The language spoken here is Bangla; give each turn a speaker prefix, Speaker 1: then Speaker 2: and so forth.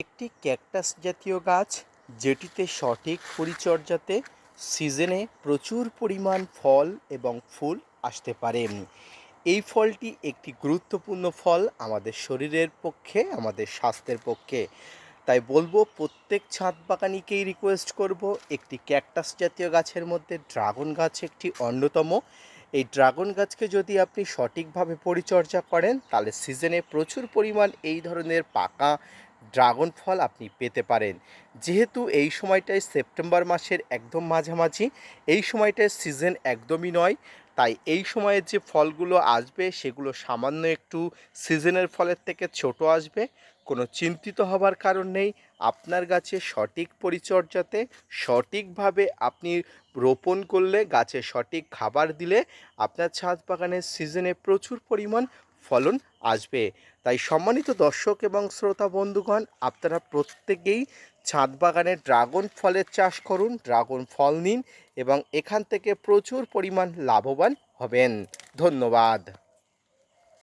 Speaker 1: একটি ক্যাকটাস জাতীয় গাছ যেটিতে সঠিক পরিচর্যাতে সিজনে প্রচুর পরিমাণ ফল এবং ফুল আসতে পারে। এই ফলটি একটি গুরুত্বপূর্ণ ফল আমাদের শরীরের পক্ষে, আমাদের স্বাস্থ্যের পক্ষে। তাই বলব, প্রত্যেক ছাদ বাগানিকেই রিকোয়েস্ট করব, একটি ক্যাকটাস জাতীয় গাছের মধ্যে ড্রাগন গাছ একটি অন্যতম। এই ড্রাগন গাছকে যদি আপনি সঠিকভাবে পরিচর্যা করেন, তাহলে সিজনে প্রচুর পরিমাণ এই ধরনের পাকা ড্রাগন ফল আপনি পেতে পারেন। যেহেতু এই সময়টায় সেপ্টেম্বর মাসের একদম মাঝামাঝি, এই সময়টায় সিজন একদমই নয়, তাই এই সময়ের যে ফলগুলো আসবে সেগুলো সামান্য একটু সিজনের ফলের থেকে ছোট আসবে। কোনো চিন্তিত হবার কারণ নেই। আপনার গাছে সঠিক পরিচর্যাতে সঠিকভাবে আপনি রোপণ করলে, গাছে সঠিক খাবার দিলে আপনার ছাদ বাগানের সিজনে প্রচুর পরিমাণ ফলন আসবে। তাই সম্মানিত দর্শক এবং শ্রোতা বন্ধুগণ, আপনারা প্রত্যেকেই ছাদ বাগানে ড্রাগন ফলের চাষ করুন, ড্রাগন ফল নিন এবং এখান থেকে প্রচুর পরিমাণ লাভবান হবেন। ধন্যবাদ।